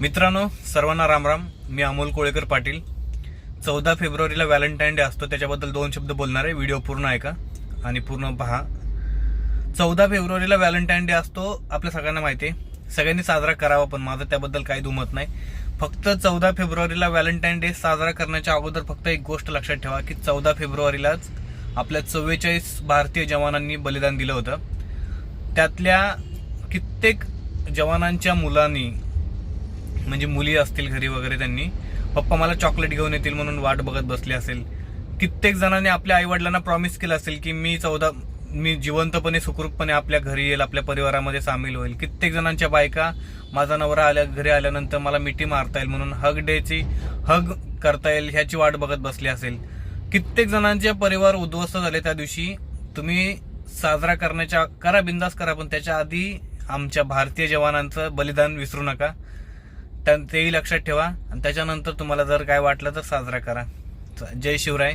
मित्रांनो सर्वांना रामराम मी अमोल कोळेकर पाटील. चौदा फेब्रुवारीला व्हॅलेंटाईन डे असतो त्याच्याबद्दल दोन शब्द बोलणार आहे. व्हिडिओ पूर्ण ऐका आणि पूर्ण पहा. चौदा फेब्रुवारीला व्हॅलेंटाईन डे असतो आपल्या सगळ्यांना माहिती आहे. सगळ्यांनी साजरा करावा पण माझं त्याबद्दल काही दुमत नाही. फक्त चौदा फेब्रुवारीला व्हॅलेंटाईन डे साजरा करण्याच्या अगोदर फक्त एक गोष्ट लक्षात ठेवा की चौदा फेब्रुवारीलाच आपल्या चव्वेचाळीस भारतीय जवानांनी बलिदान दिलं होतं. त्यातल्या कित्येक जवानांच्या मुलांनी म्हणजे मुली असतील घरी वगैरे त्यांनी पप्पा मला चॉकलेट घेऊन येतील म्हणून वाट बघत बसले असेल. कित्येक जणांनी आपल्या आईवडिलांना प्रॉमिस केलं असेल की मी चौदा मी जिवंतपणे सुखरूपपणे आपल्या घरी येईल आपल्या परिवारामध्ये सामील होईल. कित्येक जणांच्या बायका माझा नवरा आल्या घरी आल्यानंतर मला मिठी मारता येईल म्हणून हग डेची हग करता येईल ह्याची वाट बघत बसली असेल. कित्येक जणांचे परिवार उद्ध्वस्त झाले त्या दिवशी. तुम्ही साजरा करण्याच्या करा बिंदास करा पण त्याच्या आधी आमच्या भारतीय जवानांचं बलिदान विसरू नका. तेही लक्षात ठेवा. आणि त्याच्यानंतर तुम्हाला जर काय वाटलं तर साजरा करा. जय शिवराय.